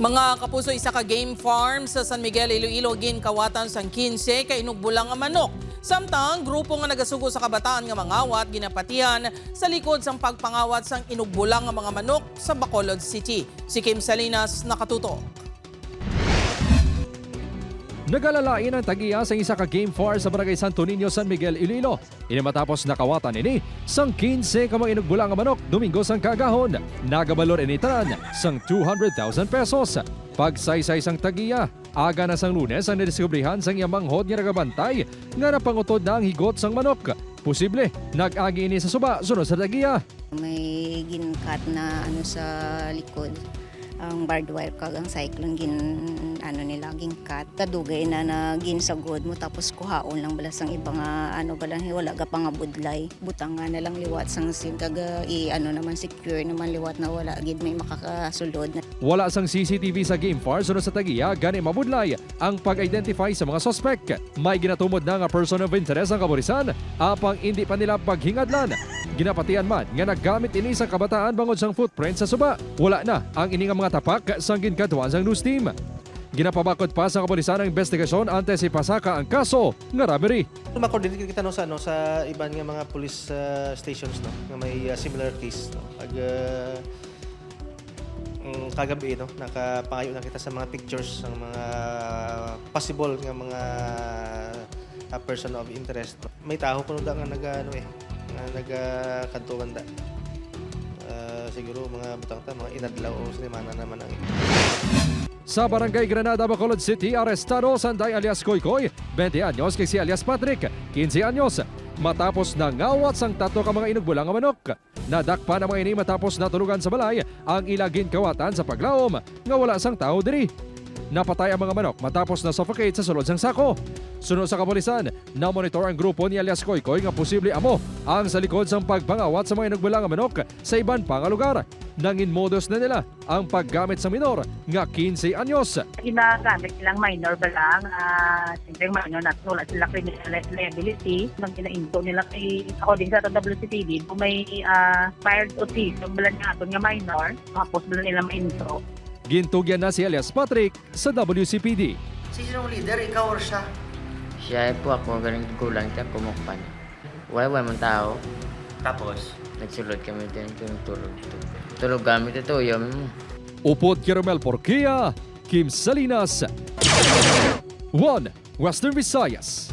Mga kapuso isa ka game farm sa San Miguel, Iloilo, gin kawatan sang 15 kay inugbulang nga manok. Samtang grupo nga nagasugo sa kabataan nga mangawat ginapatihan sa likod sang pagpangawat sang inugbulang nga mga manok sa Bacolod City. Si Kim Salinas nakatuto. Nagalalain ang tagiya sa isa ka game far sa Barangay Santo Niño, San Miguel, Iloilo. Ini matapos nakawatan ini sang 15 ka mga inugbulang manok Domingo sang kagahon. Nagabalor ini tanan sang 200,000 pesos. Pagsaysay sang tagiya, aga na sang lunes ang nadiskubrihan sang iyang manghod nga nagabantay nga napangutod na ang higot sang manok. Posible, nag-agi ini sa suba sunod sa tagiya. May ginkat na ano sa likod. Ang barbed wire kag ang cyclone gin ano nila ginkat. Kadugay na na ginsagod mo tapos kuhaon lang balas ang ibang ano bala wala ga pa nga budlay. Butang nga na lang liwat sang sim kag i ano naman secure naman liwat na wala gid may makakasulod na Wala sang CCTV sa game far sunod sa tagiya gani mabudlay ang pag-identify sa mga suspect. May ginatumod na nga person of interest ang kaburisan apang hindi pa nila paghingadlan. Ginapatian man nga naggamit ini sa kabataan bangod sang footprint sa suba. Wala na ang ini nga mga tapak sang ginkaduan sang news team. Ginapabakod pa sa kapulisan ang investigasyon ante si Pasaka ang kaso nga robbery. Ma-coordinate kita no sa ano sa iban nga mga police uh, stations no nga may uh, similar case no. Pag uh, mm, kagabi no nakapangayo na kita sa mga pictures ng mga possible nga mga uh, person of interest. no. May tao kuno nga nag ano eh nga nagkantuan da. Uh, siguro mga butang ta mga inadlaw o sinimana naman ang Sa Barangay Granada, Bacolod City, arestado Sanday alias Koykoy, 20 anyos kay si alias Patrick, 15 anyos. Matapos na ngawat sang tato ka mga inugbulang nga manok. Nadakpa na mga ini matapos natulugan sa balay ang ilagin kawatan sa paglaom nga wala sang tao diri. Napatay ang mga manok matapos na suffocate sa sulod sang sako. Sunod sa kapulisan, na-monitor ang grupo ni alias Koykoy nga posible amo ang sa likod sang pagpangawat sa mga inugbulang nga manok sa iban pang lugar. Nangin modus na nila ang paggamit sa minor nga 15 anyos. ginagamit silang minor ba lang, uh, siyempre minor na wala sila criminal liability. Nang ginaindo nila kay, according sa WCPD, kung may uh, fired autism, bala nga nga minor, tapos bala nila ma-intro. Gintugyan na si alias Patrick sa WCPD. Sino ang leader? Ikaw or siya? Siya ay po ako, galing kulang siya, kumukpan. Wala wala mong tao. Tapos? Nagsulod kami din, tulog. Tulog gamit ito, yum. Upod Caramel Porquia, Kim Salinas. 1. Western Visayas.